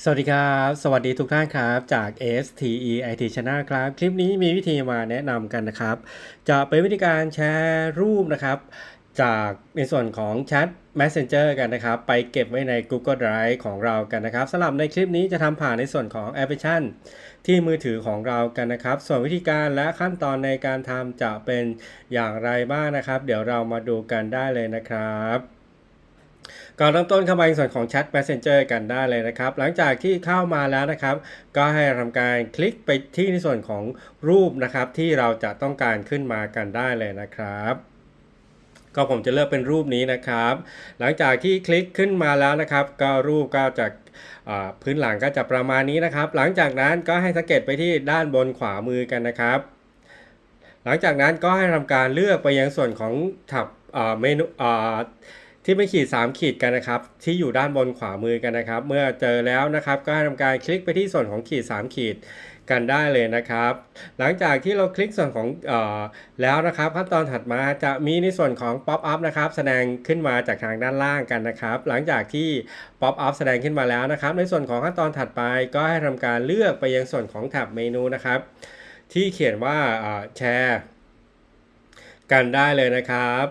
สวัสดีครับ สวัสดีทุกท่านครับ จาก STE IT Channel ครับ คลิปนี้มีวิธีมาแนะนำกันนะครับ จะเป็นวิธีการแชร์รูปนะครับ จากในส่วนของแชท Messenger กันนะครับ ไปเก็บไว้ใน Google Drive ของเรากันนะครับสำหรับในคลิปนี้จะทำผ่านในส่วนของแอปพลิเคชัน ที่มือถือของเรากันนะครับ ส่วนวิธีการและขั้นตอนในการทำจะเป็นอย่างไรบ้างนะครับ เดี๋ยวเรามาดูกันได้เลยนะครับ ก่อนเริ่มต้นเข้ามาในส่วนของแชท Messenger กันได้เลยนะครับ หลังจากที่เข้ามาแล้วนะครับ ก็ให้ทำการคลิกไปที่ในส่วนของรูปนะครับ ที่เราจะต้องการขึ้นมากันได้เลยนะครับก็ผมจะเลือกเป็นรูปนี้นะครับ หลังจากที่คลิกขึ้นมาแล้วนะครับ ก็รูปก็จะพื้นหลังก็จะประมาณนี้นะครับ หลังจากนั้นก็ให้สังเกตไปที่ด้านบนขวามือกันนะครับ หลังจากนั้นก็ให้ทำการเลือกไปยังส่วนของถับเมนู ที่ไม่ขีด 3 ขีดกันนะครับ ที่อยู่ด้านบนขวามือกันนะครับ เมื่อเจอแล้วนะครับ ก็ให้ทำการคลิกไปที่ส่วนของขีด 3 ขีดกันได้เลยนะครับ หลังจากที่เราคลิกส่วนของเออแล้วนะครับ ขั้นตอนถัดมาจะมีในส่วนของ Pop up นะครับ แสดงขึ้นมาจากทางด้านล่างกันนะครับ หลังจากที่ Pop up แสดงขึ้นมาแล้วนะครับ ในส่วนของขั้นตอนถัดไปก็ให้ทำการเลือกไปยังส่วนของแท็บเมนูนะครับ ที่เขียนว่าแชร์ กันได้เลยนะครับ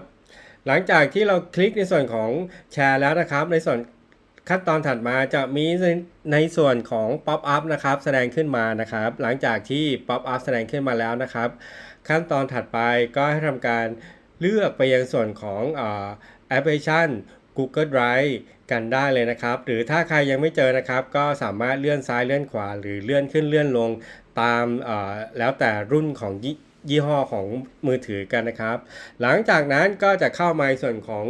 หลังจากที่เราคลิกในส่วนของแชร์แล้วนะครับ ในส่วนขั้นตอนถัดมาจะมีในส่วนของ Pop up นะครับ แสดงขึ้นมานะครับ หลังจากที่ Pop up แสดงขึ้นมาแล้วนะครับ ขั้นตอนถัดไปก็ให้ทำการเลือกไปยังส่วนของแอปพลิเคชัน Google Drive กันได้เลยนะครับ หรือถ้าใครยังไม่เจอนะครับ ก็สามารถเลื่อนซ้ายเลื่อนขวา หรือเลื่อนขึ้นเลื่อนลงตามแล้วแต่รุ่นของ ยี่ห้อของมือถือกันนะครับ หลังจากนั้นก็จะเข้ามาในส่วนของ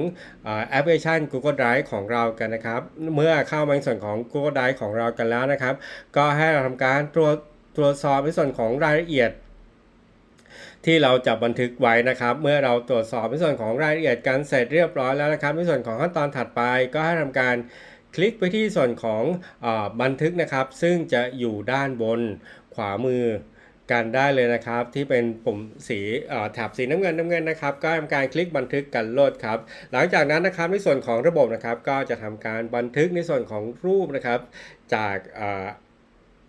แอปพลิเคชัน Google Drive ของเรากันนะครับ เมื่อเข้ามาในส่วนของ Google Drive ของเรากันแล้วนะครับ ก็ให้เราทำการตรวจตรวจสอบในส่วนของรายละเอียดที่เราจะบันทึกไว้นะครับ เมื่อเราตรวจสอบในส่วนของรายละเอียดการเสร็จเรียบร้อยแล้วนะครับ ในส่วนของขั้นตอนถัดไปก็ให้ทำการคลิกไปที่ส่วนของอบันทึกนะครับ ซึ่งจะอยู่ด้านบนขวามือ กันได้เลยนะครับ ที่เป็นปุ่มสีแถบสีน้ำเงินน้ำเงินนะครับ ก็ทำการคลิกบันทึกกันโหลดครับ หลังจากนั้นนะครับในส่วนของระบบนะครับ ก็จะทำการบันทึกในส่วนของรูปนะครับ จากอ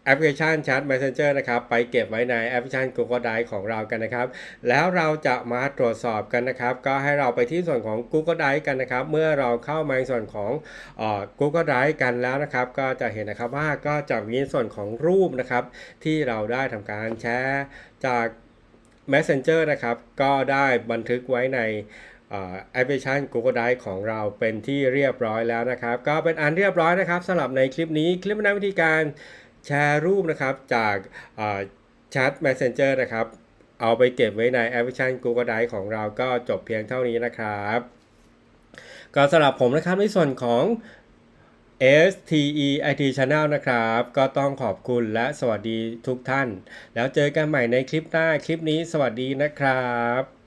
แอปพลิเคชัน Chat Messenger นะครับ ไปเก็บไว้ในแอปพลิเคชัน Google Drive ของเรากันนะครับ แล้วเราจะมาตรวจสอบกันนะครับ ก็ให้เราไปที่ส่วนของ Google Drive กันนะครับ เมื่อเราเข้ามาในส่วนของออ Google Drive กันแล้วนะครับ ก็จะเห็นนะครับว่าก็จะมีส่วนของรูปนะครับ ที่เราได้ทำการแชร์จาก Messenger นะครับ ก็ได้บันทึกไว้ในแอปพลิเคชัน Google Drive ของเราเป็นที่เรียบร้อยแล้วนะครับ ก็เป็นอันเรียบร้อยนะครับสำหรับในคลิปนี้คลิปแนะวิธีการ แชร์รูปนะครับจากแชท Messenger นะครับ เอาไปเก็บไว้ในแอปพลิเคชัน Google Drive ของเราก็จบเพียงเท่านี้นะครับก็สำหรับผมนะครับในส่วนของ STE IT Channel นะครับ ก็ต้องขอบคุณและสวัสดีทุกท่าน แล้วเจอกันใหม่ในคลิปหน้าคลิปนี้สวัสดีนะครับ